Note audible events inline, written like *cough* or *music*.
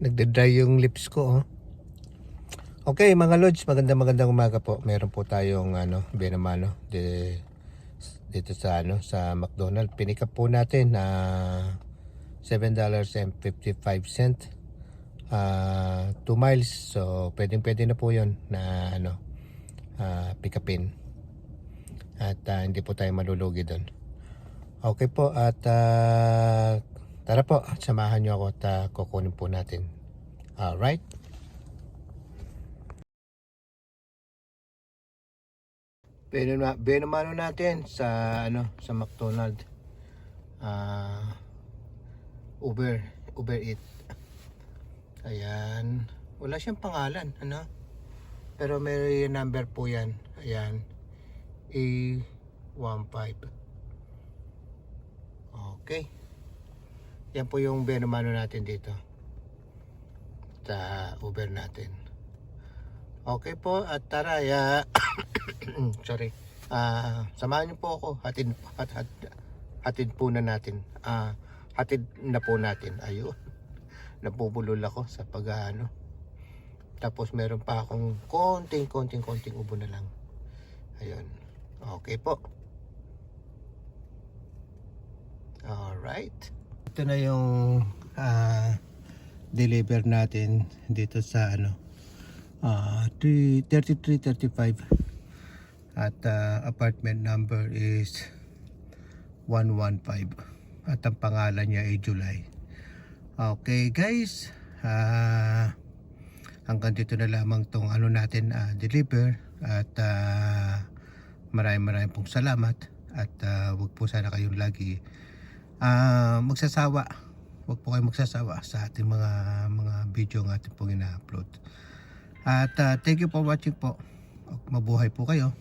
Nagda-dry yung lips ko, oh. Okay, mga lods, maganda magandang umaga po. Meron po tayong ano, Benamano de, dito sa ano, sa McDonald's. Pinik up po natin na $7.55 ah 2 miles. So, pwedeng pwede na po 'yon na ano, ah pick upin. At ah, hindi po tayo malulugi doon. Okay po at ah, tara po, samahan niyo ako at ah, kukunin po natin. Alright. Benama, benamano natin sa ano sa McDonald. Ah Uber, Uber Eat. Ayan. Wala siyang pangalan, ano? Pero may number po 'yan. Ayan. A15. Okay. Yan po yung benamano natin dito. Sa Uber natin. Okay po, at tara, ya, *coughs* sorry. Ah, samahan niyo po ako. Hatid, hat, hat, hatid po na natin. Ah, hatid na po natin. Ayun. *laughs* Napubulol ako sa pag ano. Tapos meron pa akong konting, konting, konting ubo na lang. Ayun. Okay po. Alright. Ito na yung ah, deliver natin dito sa ano ah 3 3335 at ah, apartment number is 115 at ang pangalan niya ay July. Okay guys. Ah hanggang dito na lamang tong ano natin ah, deliver. At ah, maraming maraming pong salamat. At ah, wag po sana kayong lagi ah, magsasawa. Wag po kayong magsasawa sa ating mga mga video ng ating pong ina-upload. At ah, thank you for watching po. Mabuhay po kayo